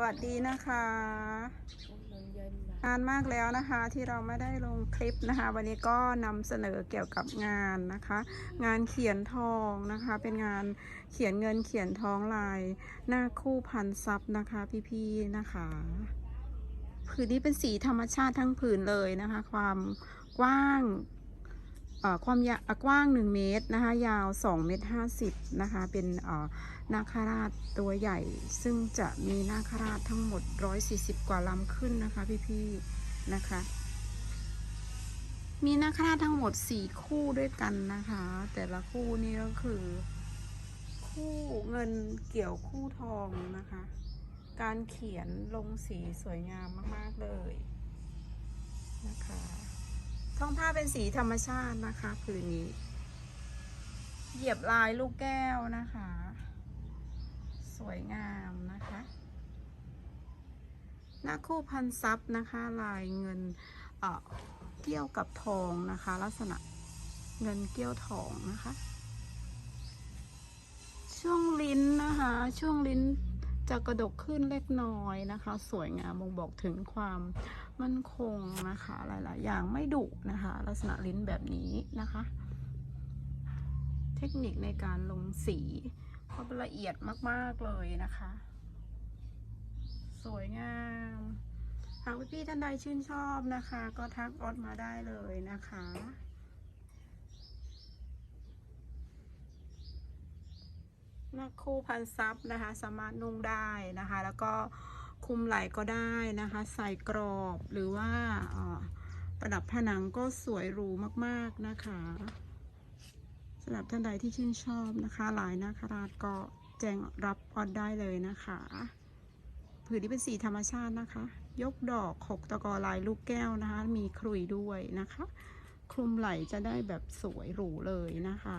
วัสดีนะคะนานมากแล้วนะคะที่เราไม่ได้ลงคลิปนะคะ วันนี้ก็นำเสนอเกี่ยวกับงานนะคะ งานเขียนทองนะคะ เป็นงานเขียนเงินเขียนทองลาย หน้าคู่พันซับนะคะ พี่ๆนะคะผืนนี้เป็นสีธรรมชาติทั้งผืนเลยนะคะ ความกว้างเอ่อ ความยาวกว้าง 1 เมตรนะคะ ยาว2เมตร50นะคะ เป็นนาคราชตัวใหญ่ ซึ่งจะมีนาคราชทั้งหมด 140 กว่าลำขึ้นนะคะพี่ๆนะคะ มีนาคราชทั้งหมด 4 คู่ด้วยกันนะคะ แต่ละคู่นี่ก็คือ คู่เงินเกี่ยวคู่ทองนะคะ การเขียนลงสีสวยงามมากๆเลย ผ้าเป็นสีธรรมชาตินะคะผืนนี้ เหยียบลายลูกแก้วนะคะ สวยงามนะคะหน้าคู่พันซับนะคะ ลายเงินเเกี่ยวกับทองนะคะ ลักษณะเงินเกี่ยวทองนะคะ ช่วงลิ้นนะคะ ช่วงลิ้น จะกระดกขึ้นเล็กน้อยนะคะ สวยงามบ่งบอกถึงความมั่นคงนะคะ หลาย ๆ อย่างไม่ดุนะคะ ลักษณะลิ้นแบบนี้นะคะ เทคนิคในการลงสีเขาละเอียดมาก ๆ เลยนะคะ สวยงามหากพี่ๆท่านใดชื่นชอบนะคะ ก็ทักออดมาได้เลยนะคะ น้าคู่พันซับนะคะ สามารถนุ่งได้นะคะ แล้วก็คุมไหล่ก็ได้นะคะ ใส่กรอบหรือว่าประดับผนังก็สวยหรูมากๆนะคะสำหรับท่านใดที่ชื่นชอบนะคะหลายนาคราชก็แจ้งรับออดได้เลยนะคะผืนนี้เป็นสีธรรมชาตินะคะ ยกดอกหกตะกอลายลูกแก้วนะคะ มีครุยด้วยนะคะ คลุมไหล่จะได้แบบสวยหรูเลยนะคะ